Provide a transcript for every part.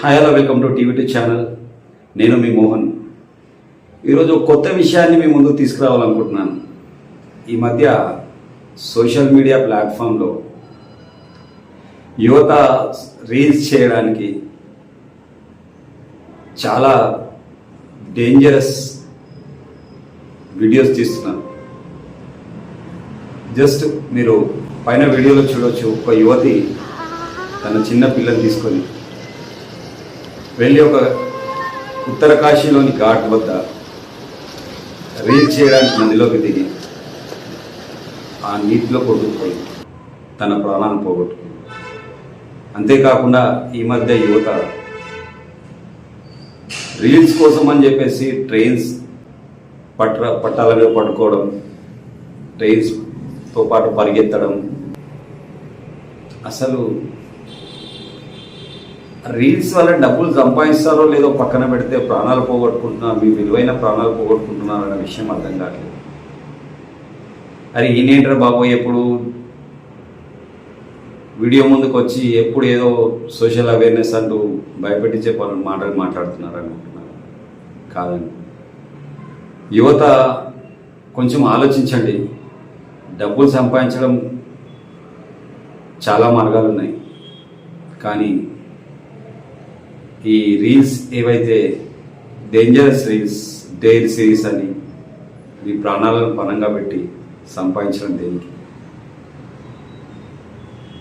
Hi hello welcome to TV two channel నేను మీ మోహన్. ఈరోజు కొత్త విషయాన్ని మీ ముందు తీసుకురావాలనుకుంటున్నాను. ఈ మధ్య సోషల్ మీడియా ప్లాట్ఫామ్లో యువత రీల్స్ చేయడానికి చాలా డేంజరస్ వీడియోస్ తీస్తున్నారు. జస్ట్ మీరు పైన వీడియోలో చూడవచ్చు ఒక యువతి తన చిన్న పిల్లని తీసుకొని వెళ్ళి ఒక ఉత్తర కాశీలోని ఘాట్ వద్ద రీల్ చేయడానికి నదిలోకి దిగి ఆ నీటిలో కొట్టుకుపోయి తన ప్రాణాన్ని పోగొట్టుకుంది. అంతేకాకుండా ఈ మధ్య యువత రీల్స్ కోసం అని చెప్పేసి ట్రైన్స్ పట్ట పట్టాల మీద పట్టుకోవడం ట్రైన్స్తో పాటు పరిగెత్తడం అసలు రీల్స్ వల్ల డబ్బులు సంపాదిస్తారో లేదో పక్కన పెడితే ప్రాణాలు పోగొట్టుకుంటున్నారు మీ విలువైన ప్రాణాలు పోగొట్టుకుంటున్నారు అనే విషయం అర్థం కావట్లేదు. అరే ఈయనేంటారు బాబు ఎప్పుడు? వీడియో ముందుకు వచ్చి ఎప్పుడు ఏదో సోషల్ అవేర్నెస్ అంటూ భయపెట్టించే పనులు మాటలు మాట్లాడుతున్నారు అనుకుంటున్నారు కాదండి. యువత కొంచెం ఆలోచించండి. డబ్బులు సంపాదించడం చాలా మార్గాలు ఉన్నాయి కానీ ఈ రీల్స్ ఏవైతే డేంజరస్ రీల్స్ డేర్ సిరీస్ అని మీ ప్రాణాలను పణంగా పెట్టి సంపాదించడం దేనికి?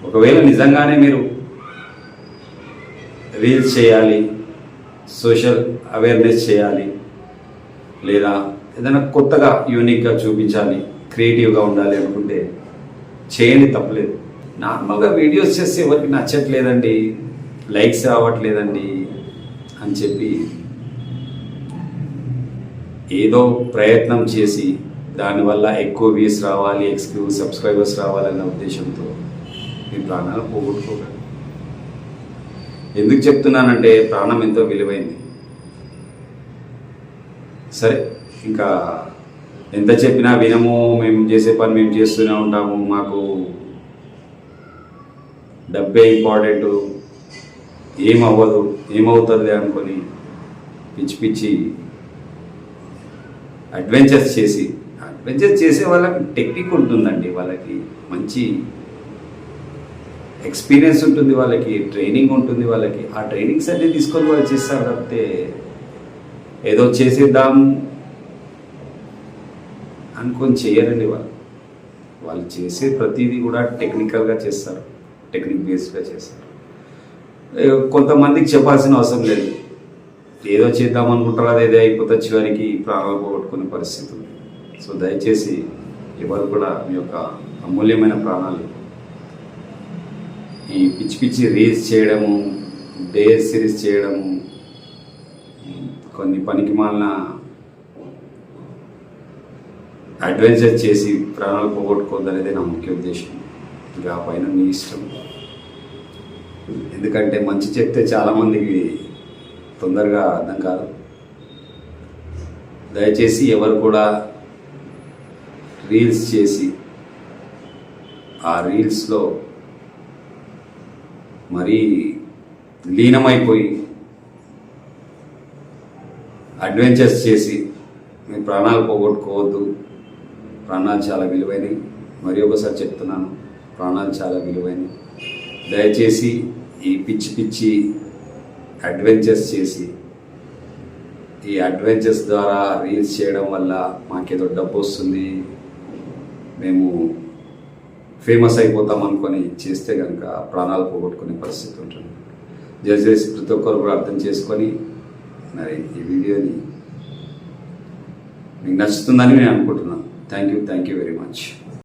ఒకవేళ నిజంగానే మీరు రీల్స్ చేయాలి సోషల్ అవేర్నెస్ చేయాలి లేదా ఏదైనా కొత్తగా యూనిక్గా చూపించాలి క్రియేటివ్గా ఉండాలి అనుకుంటే చేయండి తప్పలేదు. నార్మల్గా వీడియోస్ చేస్తే ఎవరికి నచ్చట్లేదండి లైక్స్ రావట్లేదండి అని చెప్పి ఏదో ప్రయత్నం చేసి దానివల్ల ఎక్కువ వ్యూస్ రావాలి ఎక్కువ సబ్స్క్రైబర్స్ రావాలన్న ఉద్దేశంతో మీ ప్రాణాలు పోగొట్టుకోకండి ఎందుకు చెప్తున్నానంటే ప్రాణం ఎంతో విలువైంది. సరే ఇంకా ఎంత చెప్పినా వినము మేము చేసే పని మేము చేస్తూనే ఉంటాము మాకు డబ్బే ఇంపార్టెంట్ ఏమవ్వదు ఏమవుతుంది అనుకొని పిచ్చి పిచ్చి అడ్వెంచర్స్ చేసి అడ్వెంచర్స్ చేసే వాళ్ళకి టెక్నిక్ ఉంటుందండి వాళ్ళకి మంచి ఎక్స్పీరియన్స్ ఉంటుంది వాళ్ళకి ట్రైనింగ్ ఉంటుంది వాళ్ళకి. ఆ ట్రైనింగ్స్ అన్ని తీసుకొని వాళ్ళు చేస్తారు తప్పితే ఏదో చేసేద్దాం అనుకొని చేయరండి వాళ్ళు. వాళ్ళు చేసే ప్రతిదీ కూడా టెక్నికల్గా చేస్తారు టెక్నిక్ బేస్డ్గా చేస్తారు. కొంతమందికి చెప్పాల్సిన అవసరం లేదు. ఏదో చేద్దాం అనుకుంటారు అది ఏదో అయిపోతే చివరికి ప్రాణాలు పోగొట్టుకునే పరిస్థితి ఉంది. సో దయచేసి ఎవరు కూడా మీ యొక్క అమూల్యమైన ప్రాణాలు ఈ పిచ్చి పిచ్చి రీల్స్ చేయడము డే సిరీస్ చేయడము కొన్ని పనికి మాలిన అడ్వెంచర్ చేసి ప్రాణాలు పోగొట్టుకోవద్దనేది నా ముఖ్య ఉద్దేశం. ఇంకా పైన నీ ఇష్టం. ఎందుకంటే మంచి చెప్తే చాలామందికి తొందరగా అర్థం కాదు. దయచేసి ఎవరు కూడా రీల్స్ చేసి ఆ రీల్స్లో మరీ లీనమైపోయి అడ్వెంచర్స్ చేసి మీ ప్రాణాలు పోగొట్టుకోవద్దు. ప్రాణాలు చాలా విలువైనవి. మరి ఒకసారి చెప్తున్నాను ప్రాణాలు చాలా విలువైనవి. దయచేసి ఈ పిచ్చి పిచ్చి అడ్వెంచర్స్ చేసి ఈ అడ్వెంచర్స్ ద్వారా రీల్స్ చేయడం వల్ల మాకేదో డబ్బు వస్తుంది. మేము ఫేమస్ అయిపోతాం అనుకొని చేస్తే కనుక ప్రాణాలు పోగొట్టుకునే పరిస్థితి ఉంటుంది. దయచేసి ప్రతి ఒక్కరు కూడా అర్థం చేసుకొని మరి ఈ వీడియోని మీకు నచ్చుతుందని నేను అనుకుంటున్నాను. Thank you thank you very much